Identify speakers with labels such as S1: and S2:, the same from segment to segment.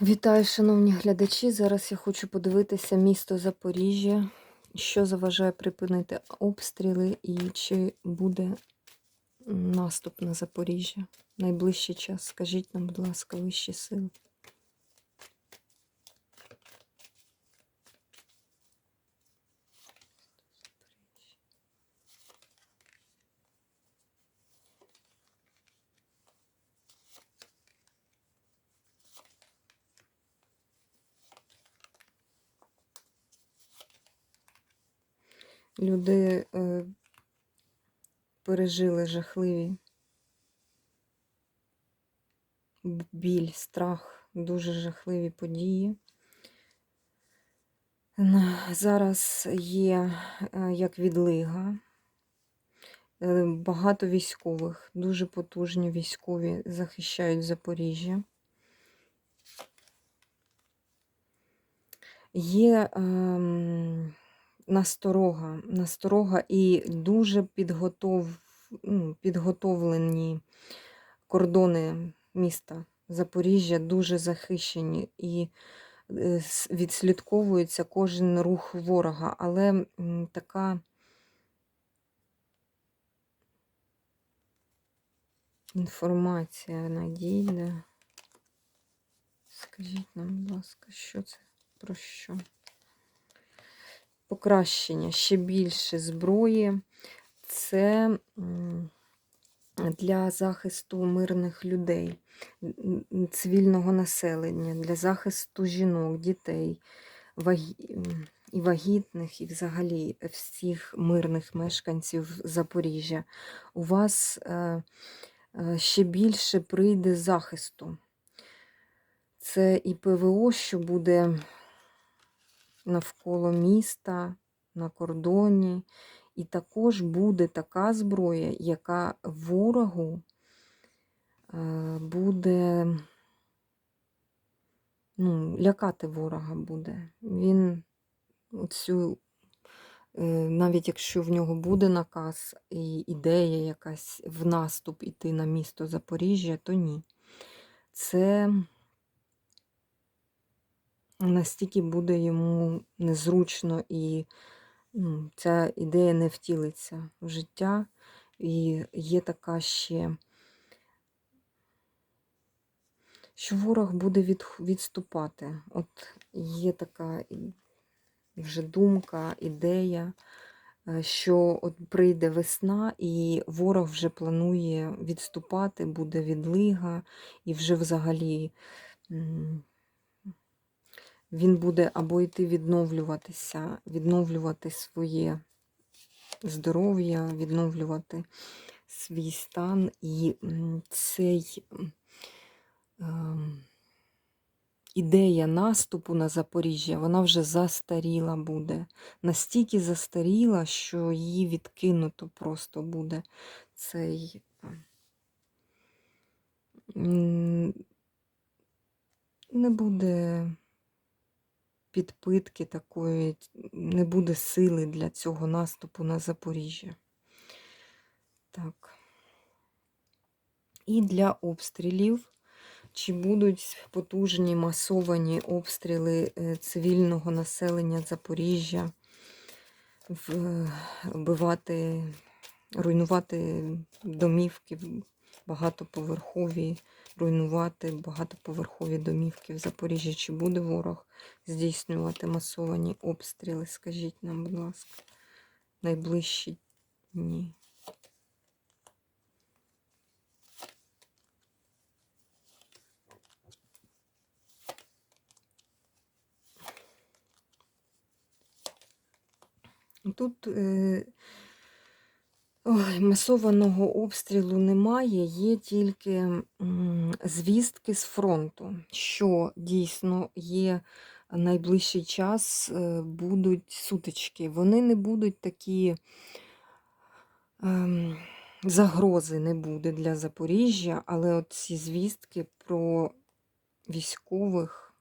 S1: Вітаю, шановні глядачі. Зараз я хочу подивитися місто Запоріжжя, що заважає припинити обстріли і чи буде наступ на Запоріжжя. Найближчий час. Скажіть нам, будь ласка, вищі сили. Люди е, пережили жахливі біль, страх, дуже жахливі події. Зараз є е, як відлига. Е, Багато військових, дуже потужні військові захищають Запоріжжя. Є ем, насторога, насторога і дуже підготов, ну, підготовлені кордони міста Запоріжжя, дуже захищені і е, відслідковується кожен рух ворога, але така інформація надійде. Скажіть нам, будь ласка, що це про що? Покращення ще більше зброї. Це для захисту мирних людей, цивільного населення, для захисту жінок, дітей, і вагітних, і взагалі всіх мирних мешканців Запоріжжя. У вас е, е, ще більше прийде захисту. Це і ПВО, що буде навколо міста, на кордоні. І також буде така зброя, яка ворогу е, буде ну, лякати ворога буде. Він оцю, е, навіть якщо в нього буде наказ і ідея якась в наступ іти на місто Запоріжжя, то ні. Це настільки буде йому незручно і ну, ця ідея не втілиться в життя. І є така ще, що ворог буде від, відступати. От є така вже думка, ідея, е, що от прийде весна, і ворог вже планує відступати, буде відлига, і вже взагалі він буде або йти відновлюватися, відновлювати своє здоров'я, відновлювати свій стан. І цей ем, ідея наступу на Запоріжжя, вона вже застаріла буде. Настільки застаріла, що її відкинуто просто буде цей. Не буде підпитки такої, не буде сили для цього наступу на Запоріжжя. Так. І для обстрілів. Чи будуть потужні масовані обстріли е, цивільного населення Запоріжжя, вбивати, руйнувати домівки багатоповерхові, руйнувати багатоповерхові домівки в Запоріжжі? Чи буде ворог здійснювати масовані обстріли? Скажіть нам, будь ласка, найближчі дні. Тут е, ой, масованого обстрілу немає, є тільки звістки з фронту, що дійсно є найближчий час е, будуть сутички. Вони не будуть такі ем, загрози не буде для Запоріжжя, але от ці звістки про військових,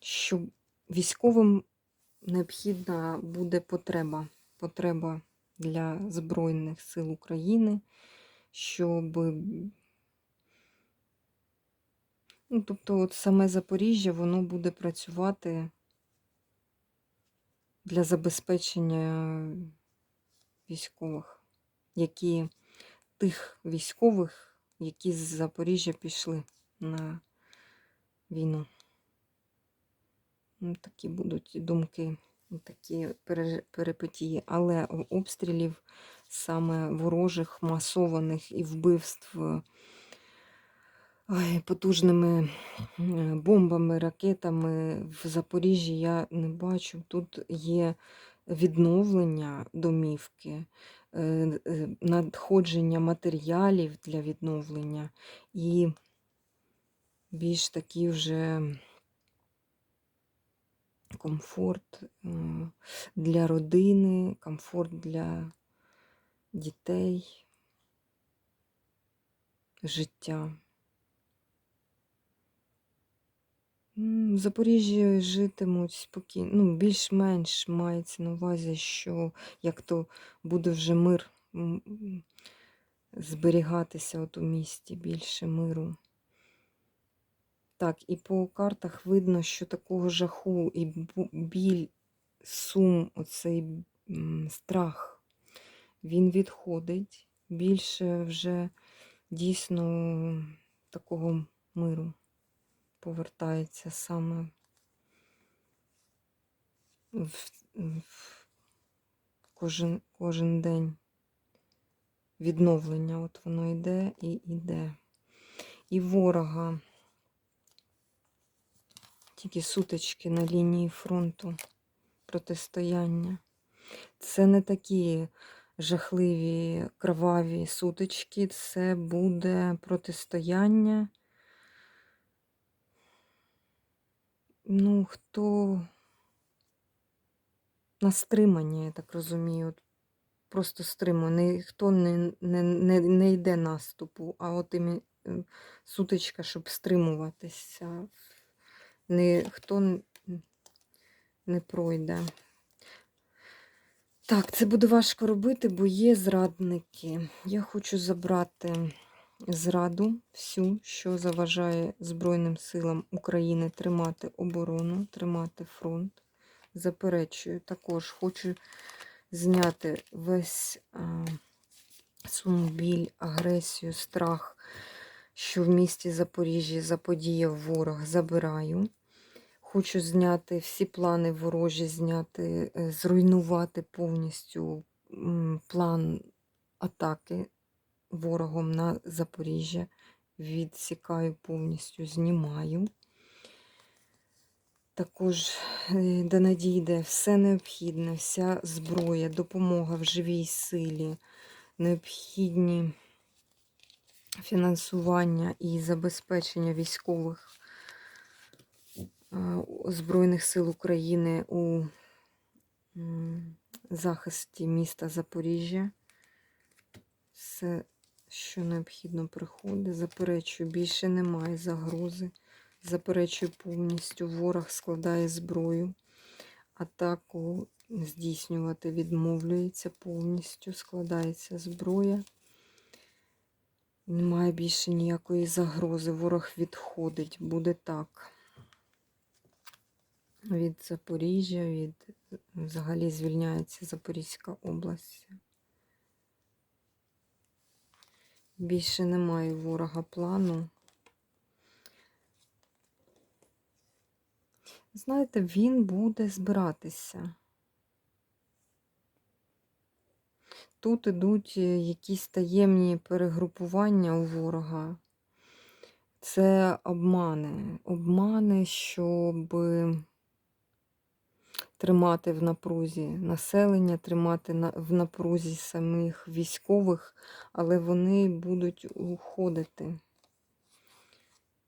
S1: що військовим необхідна буде потреба, потреба для Збройних сил України, щоб Ну, тобто, от саме Запоріжжя, воно буде працювати для забезпечення військових, які тих військових, які з Запоріжжя пішли на війну. Ну, такі будуть думки, такі перипетії. Але обстрілів саме ворожих, масованих і вбивств потужними е, бомбами, ракетами в Запоріжжі я не бачу. Тут є відновлення домівки, е, е, надходження матеріалів для відновлення і більш такі вже комфорт е, для родини, комфорт для дітей, життя. В Запоріжжі житимуть спокійно, ну, більш-менш мається на увазі, що як то буде вже мир зберігатися от у місті, більше миру. Так, і по картах видно, що такого жаху і біль, сум, оцей страх, він відходить. Більше вже дійсно такого миру повертається саме в, в кожен, кожен день. Відновлення, от воно йде і йде. І ворога тільки сутички на лінії фронту протистояння. Це не такі жахливі кроваві сутички, це буде протистояння. Ну, хто на стримання, я так розумію. Просто стримує. Ніхто не, не, не, не йде наступу, а от імі, е, сутичка, щоб стримуватися. Ніхто не пройде. Так, це буде важко робити, бо є зрадники. Я хочу забрати зраду всю, що заважає Збройним силам України тримати оборону, тримати фронт. Заперечую. Також хочу зняти весь а, сум, біль, агресію, страх, що в місті Запоріжжя заподіяв ворог. Забираю. Хочу зняти всі плани ворожі, зняти, е, зруйнувати повністю план атаки ворогом на Запоріжжя. Відсікаю повністю, знімаю. Також е, де надійде все необхідне, вся зброя, допомога в живій силі, необхідні фінансування і забезпечення військових Збройних сил України у захисті міста Запоріжжя. Все, що необхідно, приходить. Заперечую, більше немає загрози. Заперечую повністю. Ворог складає зброю. Атаку здійснювати відмовлюється повністю, складається зброя. Немає більше ніякої загрози. Ворог відходить. Буде так. Від Запоріжжя, від взагалі звільняється Запорізька область. Більше немає ворога плану. Знаєте, він буде збиратися. Тут ідуть е, якісь таємні перегрупування у ворога. Це обмани. Обмани, щоб тримати в напрузі населення, тримати в напрузі самих військових, але вони будуть уходити.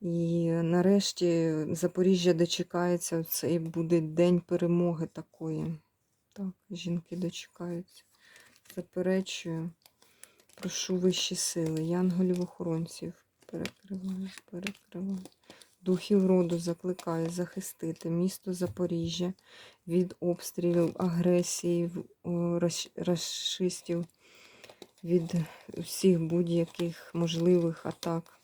S1: І нарешті Запоріжжя дочекається, цей буде день перемоги такої. Так, жінки дочекаються. Заперечую, прошу вищі сили, янголів-охоронців. Перекриваю, перекриваю. Духів роду закликаю захистити місто Запоріжжя від обстрілів, агресії, в- о, раш- рашистів, від всіх будь-яких можливих атак.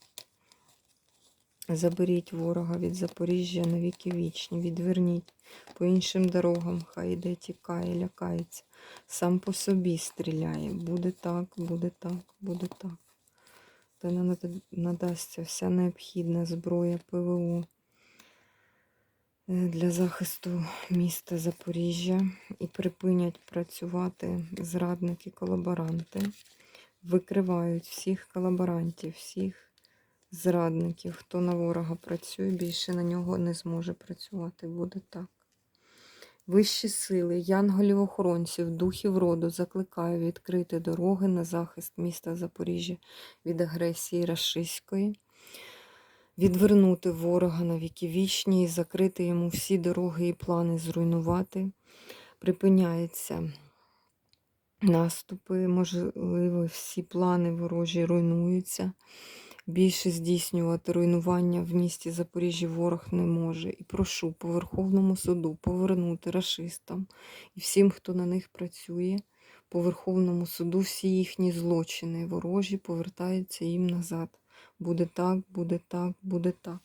S1: Заберіть ворога від Запоріжжя на віки вічні, відверніть по іншим дорогам, хай іде, тікає, лякається. Сам по собі стріляє. Буде так, буде так, буде так. Не надасться вся необхідна зброя ПВО е, для захисту міста Запоріжжя і припинять працювати зрадники-колаборанти. Викривають всіх колаборантів, всіх зрадників. Хто на ворога працює, більше на нього не зможе працювати. Буде так. Вищі сили, янголів-охоронців, духів роду закликаю відкрити дороги на захист міста Запоріжжя від агресії рашистської, відвернути ворога на віки вічні і закрити йому всі дороги і плани зруйнувати. Припиняється наступи, можливо, всі плани ворожі руйнуються. Більше здійснювати руйнування в місті Запоріжжя ворог не може. І прошу по Верховному суду повернути рашистам і всім, хто на них працює, по Верховному суду всі їхні злочини ворожі повертаються їм назад. Буде так, буде так, буде так.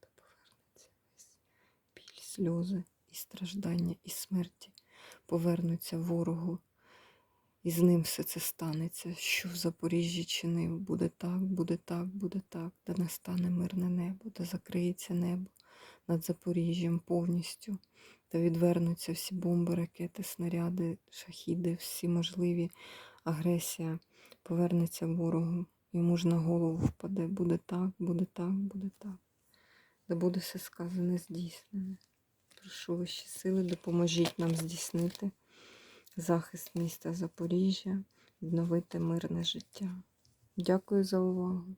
S1: Та повернеться весь біль, сльози і страждання, і смерті повернуться ворогу. І з ним все це станеться, що в Запоріжжі чинив. Буде так, буде так, буде так, де настане мирне небо, де закриється небо над Запоріжжям повністю, де відвернуться всі бомби, ракети, снаряди, шахіди, всі можливі агресія повернеться ворогу. Йому ж на голову впаде. Буде так, буде так, буде так. Де буде все сказане, здійснене. Прошу вищі сили, допоможіть нам здійснити захист міста Запоріжжя, відновити мирне життя. Дякую за увагу.